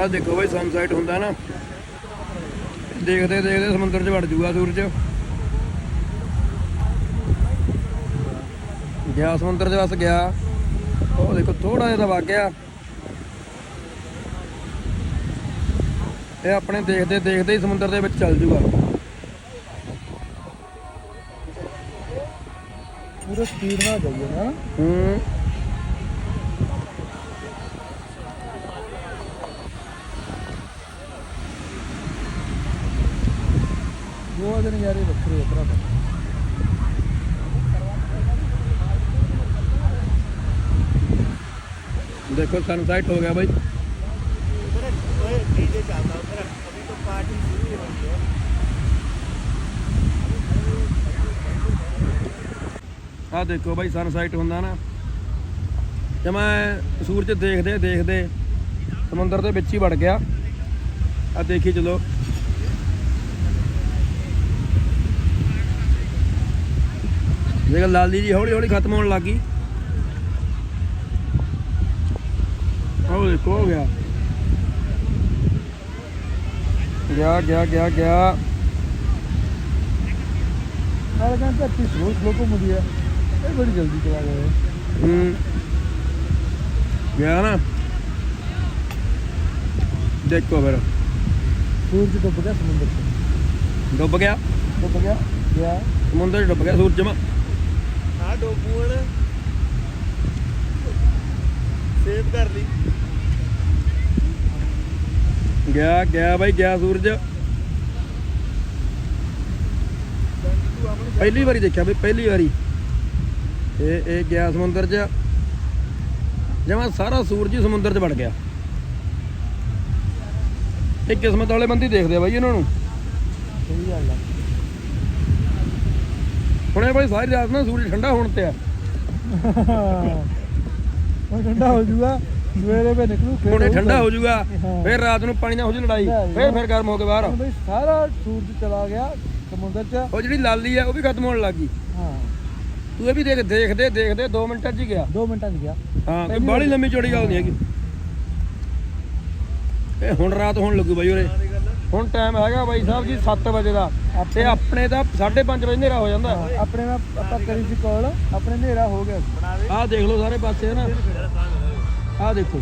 ਆਹ ਦੇਖੋ ਬਈ ਸਨਸੈਟ ਹੁੰਦਾ ਨਾ। ਦੇਖਦੇ ਦੇਖਦੇ ਸਮੁੰਦਰ 'ਚ ਵੜ ਜੂਗਾ ਸੂਰਜ। ਗਿਆ ਸਮੁੰਦਰ 'ਚ ਵਸ ਗਿਆ। ਉਹ ਦੇਖੋ ਥੋੜਾ ਜਿਹਾ ਤਾਂ ਵਗ ਗਿਆ। ਇਹ ਆਪਣੇ ਦੇਖਦੇ ਦੇਖਦੇ ਹੀ ਸਮੁੰਦਰ ਦੇ ਵਿੱਚ ਚੱਲ ਜੂਗਾ। ਪੂਰੇ ਸਪੀਡ ਨਾਲ ਜਾਈਏ ਨਾ। ਹੂੰ। ਗੋਆ ਦੇ ਨਜ਼ਾਰੇ ਵੱਖਰੇ ਉਤਰਾ ਤਾਂ ਦੇਖੋ, ਸਾਨੂੰ ਟਾਈਟ ਹੋ ਗਿਆ ਬਾਈ। ਆ ਦੇਖੋ ਬਾਈ ਸਨਸਾਈਟ ਹੁੰਦਾ ਨਾ। ਤੇ ਮੈਂ ਸੂਰਜ ਦੇਖਦੇ ਦੇਖਦੇ ਸਮੁੰਦਰ ਦੇ ਵਿੱਚ ਹੀ ਵੜ ਗਿਆ। ਆ ਦੇਖੀ ਚਲੋ। ਜੇਕਰ ਲਾਲੀ ਜੀ ਹੌਲੀ ਹੌਲੀ ਖਤਮ ਹੋਣ ਲੱਗੀ ਉਹ ਦੇਖੋ ਹੋ ਗਿਆ। ਗਿਆ ਗਿਆ ਗਿਆ ਗਿਆ। ਹਰ ਘੰਟੇ 30 ਰੋਜ਼ ਲੋਕੋ ਮੁੜੀ ਇਹ ਬੜੀ ਜਲਦੀ ਚਲਾ ਗਿਆ ਹੂੰ। ਗਿਆ ਨਾ। ਦੇਖੋ ਫਿਰ। ਸੂਰਜ ਡੁੱਬ ਗਿਆ ਸਮੁੰਦਰ ਚ। ਡੁੱਬ ਗਿਆ। ਡੁੱਬ ਗਿਆ ਗਿਆ। ਸਮੁੰਦਰ ਡੁੱਬ ਗਿਆ ਸੂਰਜ ਮਾ ਆ ਡੋਬੂ ਹਨ ਸੇਵ ਕਰ ਲਈ। ਗਿਆ ਗਿਆ ਬਾਈ ਗਿਆ ਸੂਰਜ। ਪਹਿਲੀ ਵਾਰੀ ਦੇਖਿਆ ਬਈ ਪਹਿਲੀ ਵਾਰੀ। ਇਹ ਇਹ ਗਿਆ ਸਮੁੰਦਰ 'ਚ। ਜਮਾ ਸਾਰਾ ਸੂਰਜ ਹੀ ਸਮੁੰਦਰ 'ਚ ਵੜ ਗਿਆ। ਇਹ ਕਿਸਮਤ ਵਾਲੇ ਬੰਦੇ ਦੇਖਦੇ ਆ ਬਾਈ ਇਹਨਾਂ ਨੂੰ। ਸਹੀ ਗੱਲ ਆ। ਹੁਣ ਬਾਈ ਸਾਰੀ ਰਾਤ ਨਾ ਸੂਰਜ ਠੰਡਾ ਹੋਣ ਤੇ ਆ। ਹੁਣ ਠੰਡਾ ਹੋ ਜੂਗਾ ਸਵੇਰੇ ਵੇ ਨਿਕਲੂ ਫਿਰ ਹੁਣ ਠੰਡਾ ਹੋ ਜਾਊਗਾ ਫਿਰ ਰਾਤ ਨੂੰ ਪਾਣੀ ਨਾਲ ਹੋ ਜੂ ਲੜਾਈ ਫਿਰ ਫਿਰ ਗਰਮ ਹੋ ਕੇ ਬਾਹਰ। ਬਈ ਸਾਰਾ ਸੂਰਜ ਚਲਾ ਗਿਆ ਸਮੁੰਦਰ ਚ। ਉਹ ਜਿਹੜੀ ਲਾਲੀ ਆ ਉਹ ਵੀ ਖਤਮ ਹੋਣ ਲੱਗੀ ਹਾਂ। ਤੂੰ ਇਹ ਵੀ ਦੇਖ ਦੇਖਦੇ ਦੇਖਦੇ 2 ਮਿੰਟਾਂ 'ਚ ਹੀ ਗਿਆ। 2 ਮਿੰਟਾਂ 'ਚ ਗਿਆ। ਹਾਂ ਕੋਈ ਬਾਹਲੀ ਲੰਮੀ ਚੌੜੀ ਗੱਲ ਨਹੀਂ ਹੈਗੀ। ਇਹ ਹੁਣ ਰਾਤ ਹੋਣ ਲੱਗੂ ਬਾਈ ਉਰੇ। ਹੁਣ ਟਾਈਮ ਹੈਗਾ ਬਾਈ ਸਾਹਿਬ ਜੀ 7 ਵਜੇ ਦਾ ਤੇ ਆਪਣੇ ਦਾ 5:30 ਵਜੇ ਹਨੇਰਾ ਹੋ ਜਾਂਦਾ। ਆਪਣੇ ਨਾਲ ਆਪਾਂ ਕਰੀ ਸੀ ਕਾਲ ਆਪਣੇ ਹਨੇਰਾ ਹੋ ਗਿਆ। ਆਹ ਦੇਖ ਲਓ ਸਾਰੇ ਪਾਸੇ ਨਾ ਆਹ ਦੇਖੋ।